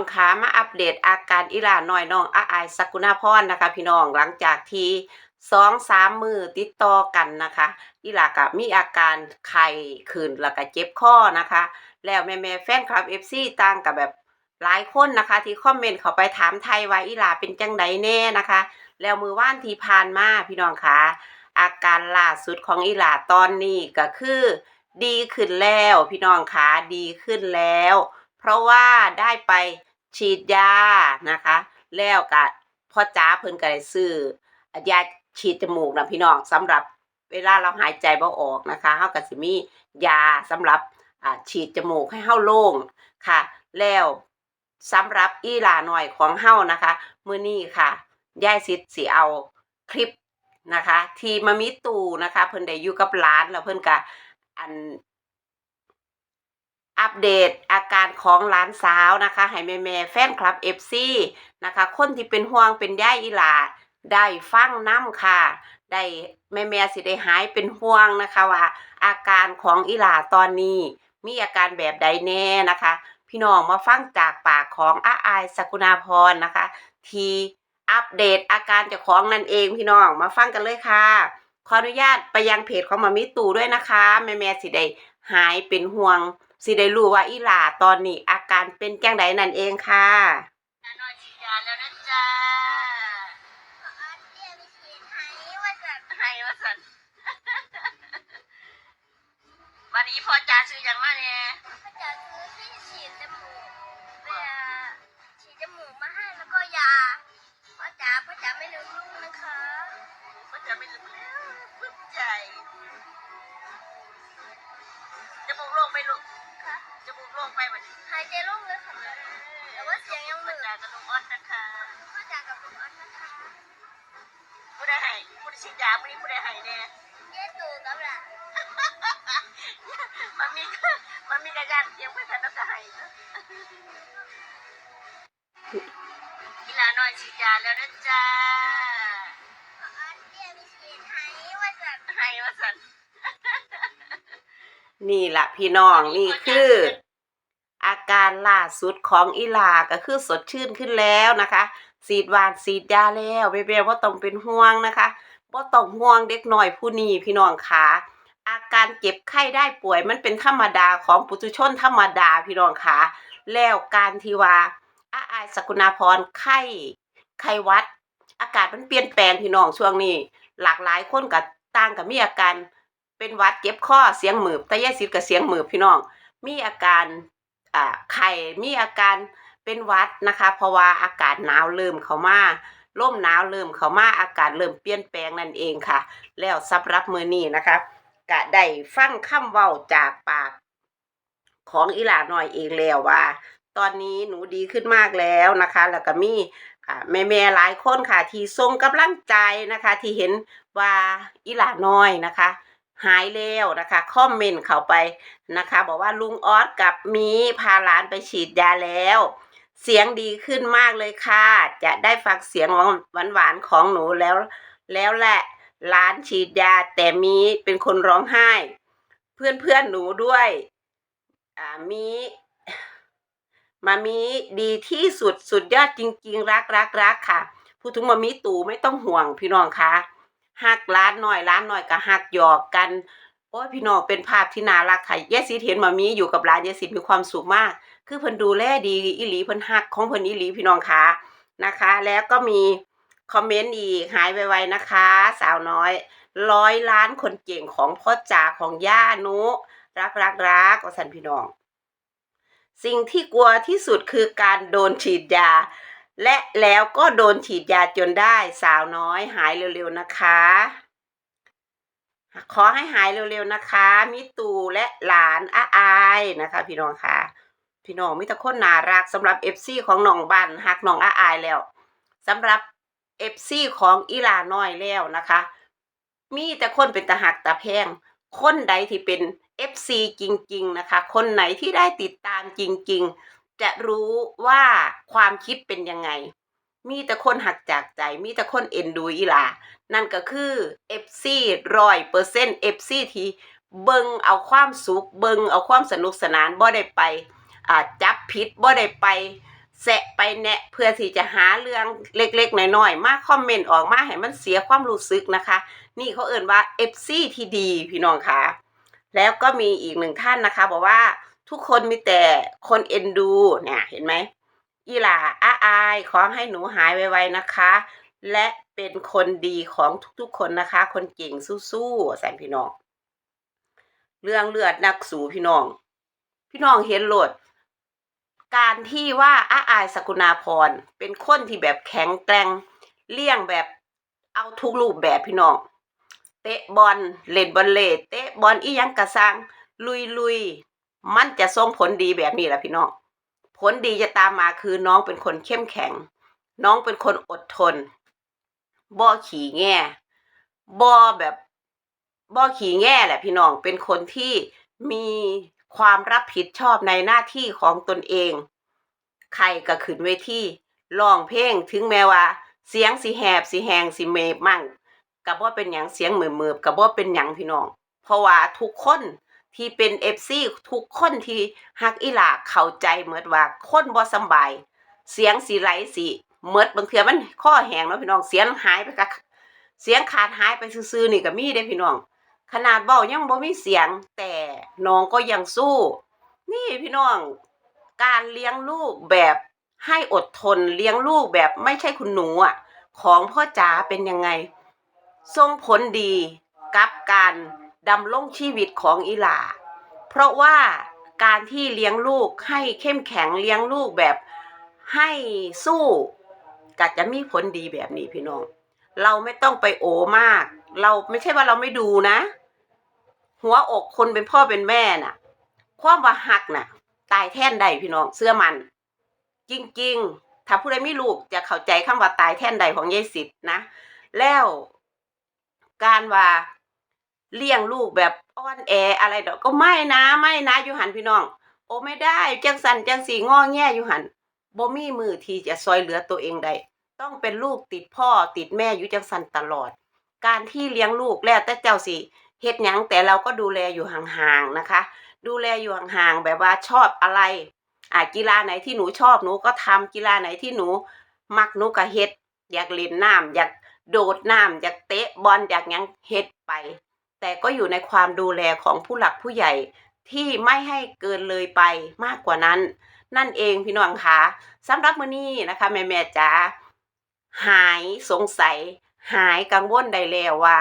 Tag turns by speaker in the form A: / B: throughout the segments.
A: องคะมาอัปเดตอาการอีหลาน้อยน้องอาอายสกุณาพรนะคะ พี่น้องหลังจากที่สองสามมือติดต่อกันนะคะอีหลาก็มีอาการไข้ขึ้นแล้วก็เจ็บคอนะคะ แล้วแม่แม่แฟนคลับเอฟซีต่างกับแบบหลายคนนะคะ ที่คอมเมนต์เขาไปถามไทยว่าอีหลาเป็นจังไดแน่นะคะ แล้วมือว่านที่ผ่านมาพี่น้องคะอาการล่าสุดของอีหลาตอนนี้ก็คือ ดีขึ้นแล้วพี่น้องคะดีขึ้นแล้ว เพราะว่าได้ไป ฉีดยานะคะ แล้วก็พ่อจ้าเพิ่นก็ได้ซื้อยาฉีดจมูกนะพี่น้องสำหรับเวลาเราหายใจบ่ออกนะคะเฮาก็สิมียาสำหรับฉีดจมูกให้เฮาโล่งค่ะ แล้วสำหรับอีหลาหน่อยของเฮานะคะมื้อนี้ค่ะยายสิทธิ์สิเอาคลิปนะคะ ที่มามีตู่นะคะ เพิ่นได้อยู่กับหลานแล้วเพิ่นก็อัน อัปเดตอาการของหลานสาวนะคะให้แม่แม่แฟนคลับ FC นะคะ คนที่เป็นห่วงเป็นย่ายอีหลาได้ฟังน้ำค่ะ ได้แม่แม่สิได้หายเป็นห่วงนะคะว่า อาการของอีหลาตอนนี้ มีอาการแบบใดแน่นะคะ พี่น้องมาฟังจากปากของอาอายสกุณาพรนะคะ ที่อัปเดตอาการเจ้าของนั่นเองพี่น้องมาฟังกันเลยค่ะ ขออนุญาตไปยังเพจของมามิตูด้วยนะคะ แม่แม่สิได้หายเป็นห่วง สิได้รู้ว่าอีหลาตอนนี้อาการเป็นจังไดนั่นเองค่ะ
B: น้อยฉีดยาแล้วนะจ๊ะให้ว่าสันวันนี้พ่อจ๋าซื้อยังมาเนี่ย
C: นี้หายใจโล่งเลยค่ะแต่ว่าเสียงยังเห
B: พ่อ
C: น
B: จา
C: อย
B: กับลุงออสนะคะ
C: พ่อจ๋ากับลุงออสนะคะ
B: ผู้ใดให้ผู้ใดฉีดยาผู้นี้ผู้ใดให้เนี่ย
C: เย้ตูกับล่ะ
B: มันมีมันมีกระยานเทียมเพื่อนนักให้กีฬาน้อยฉีดยาแล้วนะจ๊ะ
C: พ่อออสเตี้ยมีฉีดให้ว่า
B: นี่
A: แหละพี่น้องนี่คือ อาการล่าสุดของอีหลาก็คือสดชื่นขึ้นแล้วนะคะสีดหวานสีดยาแล้วเบลว่าต้องเป็นห่วงนะคะว่าต้องห่วงเด็กหน่อยผู้นี้พี่น้องคะอาการเจ็บไข้ได้ป่วยมันเป็นธรรมดาของปุถุชนธรรมดาพี่น้องคะแล้วการที่ว่าอาอายสกุณาพรไข้ไข้วัด อากาศมันเปลี่ยนแปลงพี่น้องช่วงนี้ หลากหลายคนกับต่างกับมีอาการเป็นวัดเจ็บคอเสียงหมืบแต่ยายสิทธิ์กับเสียงหมืบพี่น้อง มีอาการ ไข้มีอาการเป็นวัดนะคะ เพราะว่าอากาศหนาวเริ่มเข้ามาลมหนาวเริ่มเข้ามาอากาศเริ่มเปลี่ยนแปลงนั่นเองค่ะ แล้วสำหรับมือนี้นะคะกะได้ฟังคำเว้าจากปากของอีหลาหน่อยเองแล้วว่า ตอนนี้หนูดีขึ้นมากแล้วนะคะ แล้วก็มีอ่แม่ๆหลายคนค่ะ ที่ส่งกำลังใจนะคะ ที่เห็นว่าอีหลาน้อยนะคะ หายแล้วนะคะคอมเมนต์เขาไปนะคะ บอกว่าลุงออสกับมีพาหลานไปฉีดยาแล้ว เสียงดีขึ้นมากเลยค่ะ จะได้ฟังเสียงหวานๆของหนูแล้ว แล้วแหละหลานฉีดยาแต่มีเป็นคนร้องไห้ เพื่อนๆหนูด้วยอ่ามีมามีดีที่สุดสุดยอดจริง ๆ รักรักรักค่ะพูดถึงมามีตู่ไม่ต้องห่วงพี่น้องคะ หักร้านหน่อยร้านหน่อยก็หักหยอกกันโอ้ยพี่น้องเป็นภาพที่น่ารักค่ะยายสิเห็นมามีอยู่กับร้านยายสิมีความสุขมาก คือเพิ่นดูแลดีอีหลีเพิ่นหักของเพิ่นอีหลีพี่น้องคะนะคะ แล้วก็มีคอมเมนต์อีกหายไวๆนะคะ สาวน้อยร้อยล้านคนเก่งของพ่อจ๋าของย่านุ รักรักรักว่าสันพี่น้อง สิ่งที่กลัวที่สุดคือการโดนฉีดยา และแล้วก็โดนฉีดยาจนได้สาวน้อยหายเร็วๆนะคะ ขอให้หายเร็วๆนะคะ มิตูและหลานอาอายนะคะ พี่น้องค่ะ พี่น้องมิตรคนน่ารักสำหรับเอฟซีของน้องบันฮักน้องอาอายแล้วสำหรับเอฟซีของอีลาน้อยแล้วนะคะ มีแต่คนเป็นตาหักตาแพงคนใดที่เป็น FC จริง ๆ นะคะ คนไหนที่ได้ติดตามจริง ๆ จะรู้ว่าความคิดเป็นยังไง มีแต่คนหักจากใจ มีแต่คนเอ็นดูอีหลานั่นก็คือ FC ร้อยเปอร์เซ็นต์ FC ที่เบิงเอาความสุข เบิงเอาความสนุกสนานบ่ได้ไปจับผิดบ่ได้ไปแซะไปแนะเพื่อที่จะหาเรื่องเล็กๆน้อยๆมาคอมเมนต์ออกมาให้มันเสียความรู้สึกนะคะ นี่เขาเอ่นว่า FC ที่ดีพี่น้องคะแล้วก็มีอีกหนึ่งท่านนะคะ บอกว่า ทุกคนมีแต่คนเอ็นดูเนี่ยเห็นไหมอีหล่าอาอายขอให้หนูหายไวๆนะคะ และเป็นคนดีของทุกๆคนนะคะ คนเก่งสู้ๆแสนพี่น้อง เรื่องเลือดนักสูพี่น้อง พี่น้องเห็นโหลด การที่ว่าอาอายสกุณาพรเป็นคนที่แบบแข็งแกร่งเลี่ยงแบบเอาทุกรูปแบบพี่น้อง เตะบอลเล่นบอลเล่เตะบอลอียังกระซังลุยลุย มันจะส่งผลดีแบบนี้แหละพี่น้อง ผลดีจะตามมาคือน้องเป็นคนเข้มแข็ง น้องเป็นคนอดทน บ่ขี่แง่บ่แบบบ่ขี่แง่แหละพี่น้อง เป็นคนที่มีความรับผิดชอบในหน้าที่ของตนเอง ใครก็ขึ้นเวทีร้องเพลงถึงแม้ว่า เสียงสิแหบสิแหงสิเมบมั่งกับว่าเป็นหยังเสียงมือมือบกับว่าเป็นหยังพี่น้อง เพราะว่าทุกคน ที่เป็นเอฟซีทุกคนที่ฮักอีหลาเข้าใจเหมือนว่าคนบ่สบาย เสียงสิไหลสิเมิดบางเทื่อมันข้อแหงเนาะพี่น้องเสียงหายไปกะเสียงขาดหายไปซื่อๆนี่ก็มีเด้พี่น้อง ขนาดเว้ายังบ่มีเสียง แต่น้องก็ยังสู้ นี่พี่น้อง การเลี้ยงลูกแบบให้อดทนเลี้ยงลูกแบบไม่ใช่คุณหนูอะ ของพ่อจ๋าเป็นยังไงส่งผลดีกับการ ดำรงชีวิตของอีหลา เพราะว่าการที่เลี้ยงลูกให้เข้มแข็งเลี้ยงลูกแบบให้สู้ก็จะมีผลดีแบบนี้พี่น้อง เราไม่ต้องไปโอมาก เราไม่ใช่ว่าเราไม่ดูนะ หัวอกคนเป็นพ่อเป็นแม่น่ะ ความว่าหักน่ะ ตายแท่นใดพี่น้องเสื้อมัน จริงๆ ถ้าผู้ใดไม่ลูกจะเข้าใจคำว่าตายแท่นใดของยายสิทธ์นะ แล้วการว่า เลี้ยงลูกแบบอ่อนแออะไรดอกก็ไม่นะไม่นะอยู่หันพี่น้อง โอ้ไม่ได้จังสันจังสีงอแง่อยู่หันบ่มีมือที่จะซอยเหลือตัวเองได้ต้องเป็นลูกติดพ่อติดแม่อยู่จังสันตลอด การที่เลี้ยงลูกแล้วแต่เจ้าสิเฮ็ดหยังแต่เราก็ดูแลอยู่ห่างๆนะคะ ดูแลอยู่ห่างๆแบบว่าชอบอะไรอ่ากีฬาไหนที่หนูชอบหนูก็ทำกีฬาไหนที่หนู มักหนูก็เฮ็ด อยากเล่นน้ำอยากโดดน้ำอยากเตะบอลอยากยังเฮ็ดไป แต่ก็อยู่ในความดูแลของผู้หลักผู้ใหญ่ที่ไม่ให้เกินเลยไปมากกว่านั้น นั่นเองพี่น้องคะสำหรับมื้อนี้นะคะ แม่แม่จ๋าหายสงสัย หายกังวลได้แล้วว่า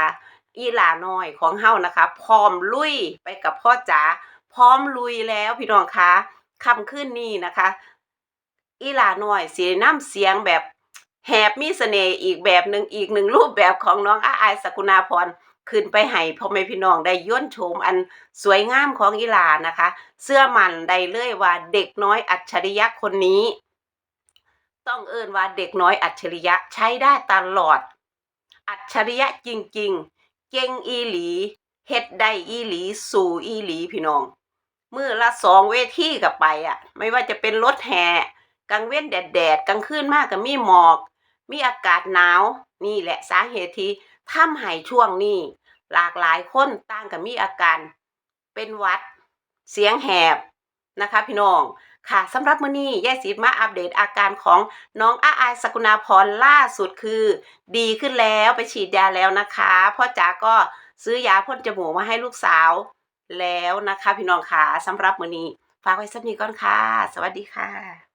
A: อีหลาน้อยของเฮานะคะ พร้อมลุยไปกับพ่อจ๋าพร้อมลุยแล้วพี่น้องคะค่ำคืนนี้นะคะ อีหลาน้อยสิน้ำเสียงแบบแหบมีเสน่ห์อีกแบบหนึ่งอีกหนึ่งรูปแบบของน้องอาอสกุณาพร ขึ้นไปให้พ่อแม่พี่น้องได้ย่นชมอันสวยงามของอีลานะคะ เสื้อมันได้เลื่ยว่าเด็กน้อยอัจฉริยะคนนี้ ต้องเอิ้นว่าเด็กน้อยอัจฉริยะใช้ได้ตลอด อัจฉริยะจริงๆ เก่งอีหลีเฮ็ดได้อีหลีสู่อีหลีพี่น้องมือละสองเวทีกับไปอะ ไม่ว่าจะเป็นรถแห่กลางเว้นแดดแดดกลางคืนมากกับมีหมอก มีอากาศหนาว นี่แหละสาเหตุที่ ทำให้ช่วงนี้ หลากหลายคนต่างกับมีอาการ เป็นวัด เสียงแหบนะคะพี่น้องค่ะสำหรับมื้อนี้ยายสีมาอัปเดตอาการของน้องอาอายสกุณาพรล่าสุดคือ ดีขึ้นแล้วไปฉีดยาแล้วนะคะพ่อจ๋าก็ซื้อยาพ่นจมูกมาให้ลูกสาวแล้วนะคะ พี่น้องค่ะสำหรับมื้อนี้ ฝากไว้สักนี้ก่อนค่ะ สวัสดีค่ะ